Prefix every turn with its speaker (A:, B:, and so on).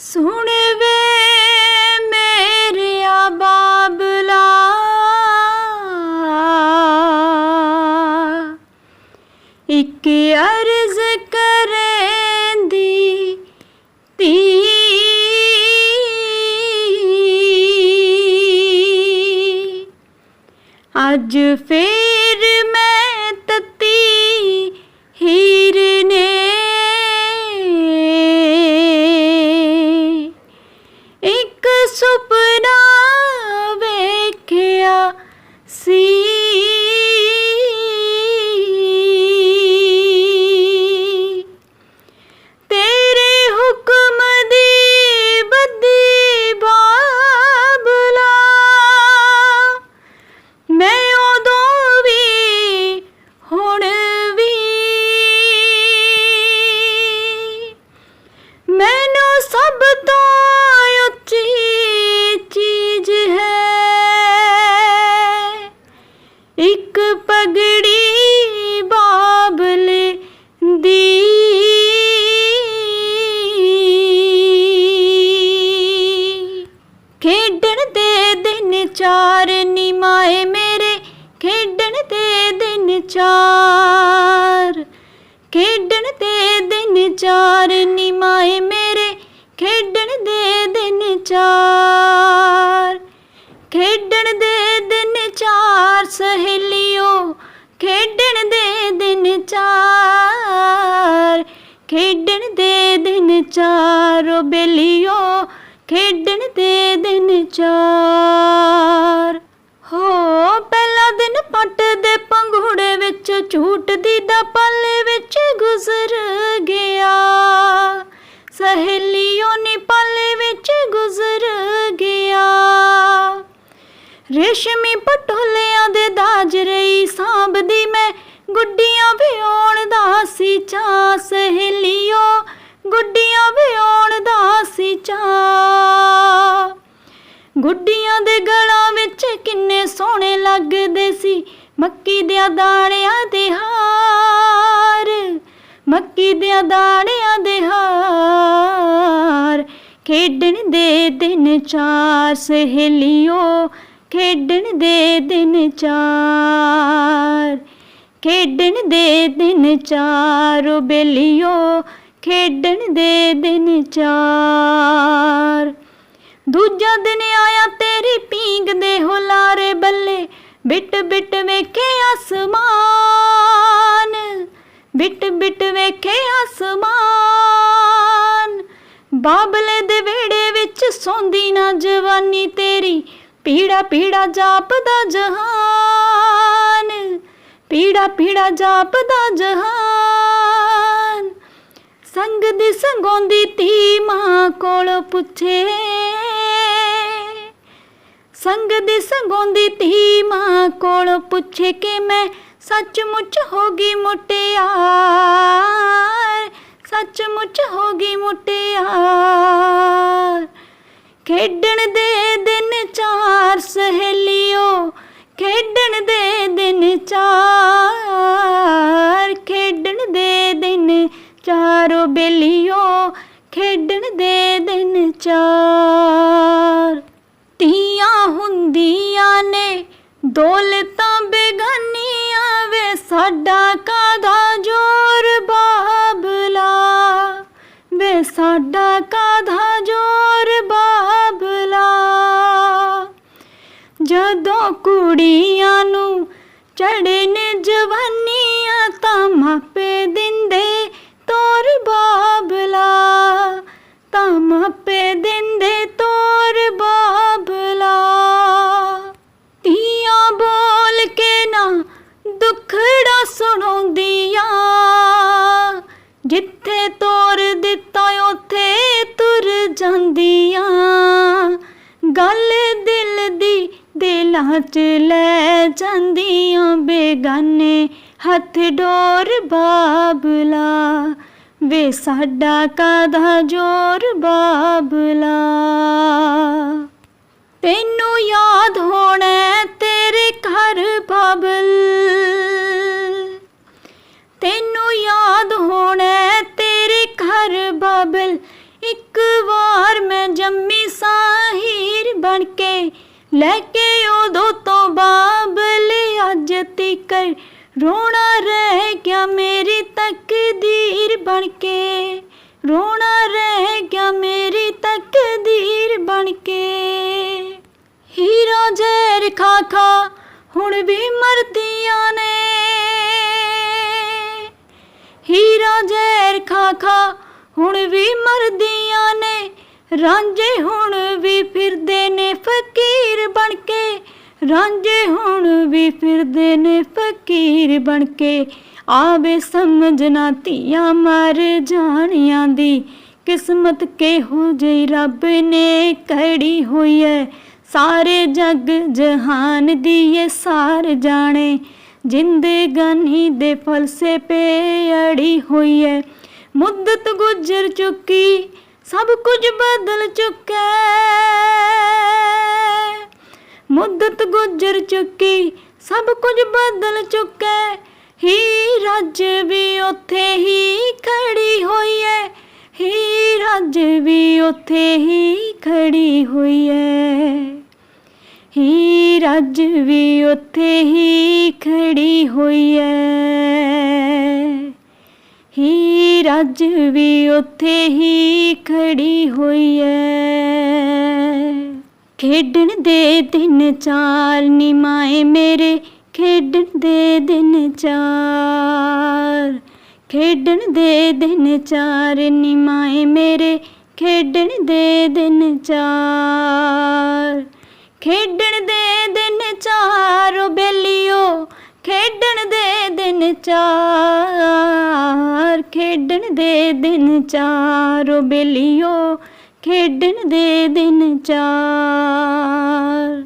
A: ਸੁਣ ਵੇ ਮੇਰਿਆ ਬਾਬਲਾ। ਇੱਕ ਅਰਜ਼ ਕਰੇਂਦੀ ਤੀ ਅੱਜ ਫੇਰ ਦਿਨ ਚਾਰ ਨਿਮਾਏ ਮੇਰੇ, ਖੇਡਣ ਦੇ ਦਿਨ ਚਾਰ। ਖੇਡਣ ਦੇ ਦਿਨ ਚਾਰ ਨਿਮਾਏ ਮੇਰੇ, ਖੇਡਣ ਦੇ ਦਿਨ ਚਾਰ। ਖੇਡਣ ਦੇ ਦਿਨ ਚਾਰ ਸਹੇਲਿਓ, ਖੇਡਣ ਦੇ ਦਿਨ ਚਾਰ। ਖੇਡਣ ਦੇ ਦਿਨ ਚਾਰ ਓ ਖੇਡਣ ਦੇ ਦਿਨ ਚਾਰ। ਹੋ, ਪਹਿਲਾ ਦਿਨ ਪੱਟ ਦੇ ਪੰਘੂੜੇ ਵਿੱਚ ਝੂਟਦੀ ਦਾ ਪੱਲੇ ਵਿੱਚ ਗੁਜ਼ਰ ਗਿਆ। ਸਹੇਲੀਓ ਨੀ ਪੱਲੇ ਵਿੱਚ ਗੁਜ਼ਰ ਗਿਆ। ਰੇਸ਼ਮੀ ਪਟੋਲਿਆਂ ਦੇ ਦਾਜ ਰਹੀ, ਸਾਂਭਦੀ ਮੈਂ ਗੁੱਡੀਆਂ ਵਿਆਉਣ ਦਾ ਸੀ ਚਾ ਸਹੇਲੀ ਦਾਣਿਆਂ ਦੇ ਹਾਰ, ਮੱਕੀ ਦੇ ਦਾਣਿਆਂ ਦੇ ਹਾਰ। ਖੇਡਣ ਦੇ ਦਿਨ ਚਾਰ ਸਹੇਲਿਓ, ਖੇਡਣ ਦੇ ਦਿਨ ਚਾਰ। ਖੇਡਣ ਦੇ ਦਿਨ ਚਾਰ ਓ ਬੇਲੀਓ, ਖੇਡਣ ਦੇ ਦਿਨ ਚਾਰ। ਦੂਜਾ ਦਿਨ ਆਇਆ ਤੇਰੀ ਪੀਂਗ ਦੇ ਹੁਲਾਰੇ ਬੱਲੇ ਬਿਟ ਬਿਟ ਵੇਖੇ ਪੀੜਾ ਪੀੜਾ ਜਾਪਦਾ ਜਹਾਨ, ਪੀੜਾ ਪੀੜਾ ਜਾਪਦਾ ਜਹਾਨ। ਸੰਗ ਦੀ ਸੰਗੋਂਦੀ ਤੀ ਮਾਂ ਕੋਲ ਪੁੱਛੇ। ਸੰਗ ਦੀ ਸੰਗੋਂਦੀ ਤੀ ਮਾਂ ਕੋਲ ਪੁੱਛੇ ਕਿ ਮੈਂ ਸੱਚਮੁੱਚ ਹੋ ਗਈ ਮੁਟਿਆਰ, ਸੱਚਮੁੱਚ ਹੋ ਗਈ ਮੁਟਿਆਰ। ਖੇਡਣ ਦੇ ਦਿਨ ਚਾਰ ਸਹੇਲਿਓ, ਖੇਡਣ ਦੇ ਦਿਨ ਚਾਰ, ਖੇਡਣ ਦੇ ਦਿਨ ਚਾਰੋ ਬੇਲੀਓ, ਖੇਡਣ ਦੇ ਦਿਨ ਚਾਰ। ਧੀਆਂ ਹੁੰਦੀਆਂ ਨੇ, ਦੌਲਤਾਂ ਬੇਗਾਨੀਆਂ ਵੇ, ਸਾਡਾ ਕਾਦਾ ਜੋਰ ਬਾਬਲਾ? ਵੇ, ਸਾਡਾ ਕਾਦਾ ਜੋਰ ਕੁੜੀਆਂ ਨੂੰ ਚੜਨ ਜਵਾਨੀਆਂ ਤਾਂ ਮਾਪੇ ਦਿੰਦੇ, ਤੋਰ ਬਾਬਲਾ। ਤਾਂ ਮਾਪੇ ਦਿੰਦੇ, ਤੋਰ ਬਾਬਲਾ। ਧੀਆਂ ਬੋਲ ਕੇ ਨਾ ਦੁੱਖੜਾ ਸੁਣਾਉਂਦੀਆਂ। ਜਿੱਥੇ ਤੋਰ ਦਿਲਾਂ 'ਚ ਲੈ ਜਾਂਦੀਆਂ ਬੇਗਾਨੇ, ਹੱਥ ਡੋਰ ਬਾਬਲਾ। ਵੇ ਸਾਡਾ ਕਾਦਾ ਜੋਰ ਬਾਬਲਾ? ਤੈਨੂੰ ਯਾਦ ਹੋਣਾ ਤੇਰੇ ਘਰ ਬਾਬ ਤੀਕਰ ਰੋਣਾ ਰਹਿ ਗਿਆ ਮੇਰੀ ਤਕਦੀਰ ਬਣ ਕੇ। ਰੋਣਾ ਰਹਿ ਗਿਆ ਮੇਰੀ ਤਕਦੀਰ ਬਣ ਕੇ। ਹੀਰਾ ਜ਼ਹਿਰ ਖਾ ਖਾ ਹੁਣ ਵੀ ਮਰਦੀਆਂ ਨੇ। ਹੀਰਾ ਜ਼ਹਿਰ ਖਾ ਖਾ ਹੁਣ ਵੀ ਮਰਦੀਆਂ ਨੇ। ਰਾਂਝੇ ਹੁਣ ਰਾਂਝੇ ਹੁਣ ਵੀ ਫਿਰਦੇ ਨੇ ਫਕੀਰ ਬਣ ਕੇ। ਆਵੇ ਸਮਝਣਾ ਧੀਆਂ ਮਰ ਜਾਣੀਆਂ ਦੀ। ਕਿਸਮਤ ਕਿਹੋ ਜਿਹੀ ਰੱਬ ਨੇ ਕੜੀ ਹੋਈ ਐ। ਸਾਰੇ ਜਗ ਜਹਾਨ ਦੀ ਇਹ ਸਾਰ ਜਾਣੇ। ਜ਼ਿੰਦਗਾਨੀ ਦੇ ਫਲਸੇ ਪੇ ਅੜੀ ਹੋਈ ਐ। ਮੁੱਦਤ ਗੁਜ਼ਰ ਚੁੱਕੀ, ਸਭ ਕੁਝ ਬਦਲ ਚੁੱਕਾ। ਮੁੱਦਤ ਗੁਜ਼ਰ ਚੁੱਕੀ, ਸਭ ਕੁਝ ਬਦਲ ਚੁੱਕਾ। ਹੀ ਰੱਜ ਵੀ ਉੱਥੇ ਹੀ ਖੜੀ ਹੋਈ ਐ ਹੀ ਰੱਜ ਵੀ ਉੱਥੇ ਹੀ ਖੜੀ ਹੋਈ ਐ ਹੀ ਰੱਜ ਵੀ ਉੱਥੇ ਹੀ ਖੜੀ ਹੋਈ ਐ ਹੀ ਰੱਜ ਵੀ ਉੱਥੇ ਹੀ ਖੜੀ ਹੋਈ ਐ ਖੇਡਣ ਦੇ ਦਿਨ ਚਾਰ ਨਿਮਾਏ ਮੇਰੇ, ਖੇਡਣ ਦੇ ਦਿਨ ਚਾਰ। ਖੇਡਣ ਦੇ ਦਿਨ ਚਾਰ ਨਿਮਾਏ ਮੇਰੇ, ਖੇਡਣ ਦੇ ਦਿਨ ਚਾਰ। ਖੇਡਣ ਦੇ ਦਿਨ ਚਾਰ ਬੇਲੀਓ, ਖੇਡਣ ਦੇ ਦਿਨ ਚਾਰ। ਖੇਡਣ ਦੇ ਦਿਨ ਚਾਰ ਬੇਲੀਓ ਖੇਡਣ ਦੇ ਦਿਨ ਚਾਰ।